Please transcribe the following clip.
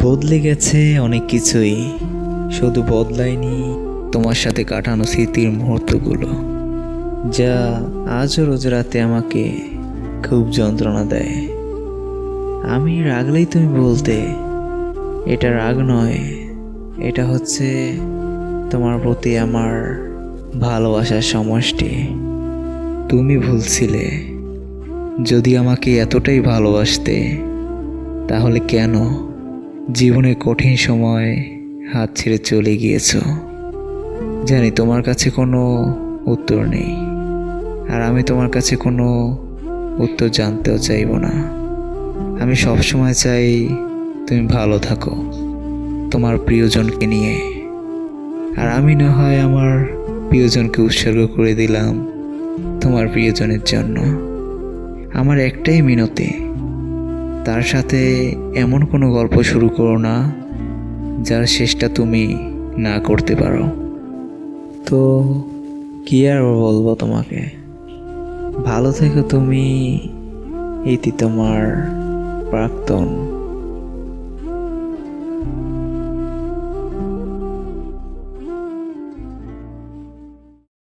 বদলে গেছে অনেক কিছুই। শুধু বদলায়নি তোমার সাথে কাটানো স্মৃতির মুহূর্তগুলো, যা আজও রোজ রাতে আমাকে খুব যন্ত্রণা দেয়। আমি রাগলেই তুমি বলতে, এটা রাগ নয়, এটা হচ্ছে তোমার প্রতি আমার ভালোবাসার সমষ্টি। তুমি ভুলছিলে। যদি আমাকে এতটাই ভালোবাসতে, তাহলে কেন জীবনের কঠিন সময় হাত ছেড়ে চলে গিয়েছো। জানি তোমার কাছে কোনো উত্তর নেই, আর আমি তোমার কাছে কোনো উত্তর জানতেও চাইব না। আমি সবসময় চাই তুমি ভালো থাকো, তোমার প্রিয়জনকে নিয়ে। আর আমি না হয় আমার প্রিয়জনকে উৎসর্গ করে দিলাম তোমার প্রিয়জনের জন্য। আমার একটাই মিনতি তার সাথে এমন কোনো গল্প শুরু করো না, যার শেষটা তুমি না করতে পারো। তো কি আর বলব তোমাকে? ভালো থেকো তুমি, এটি তোমার প্রাক্তন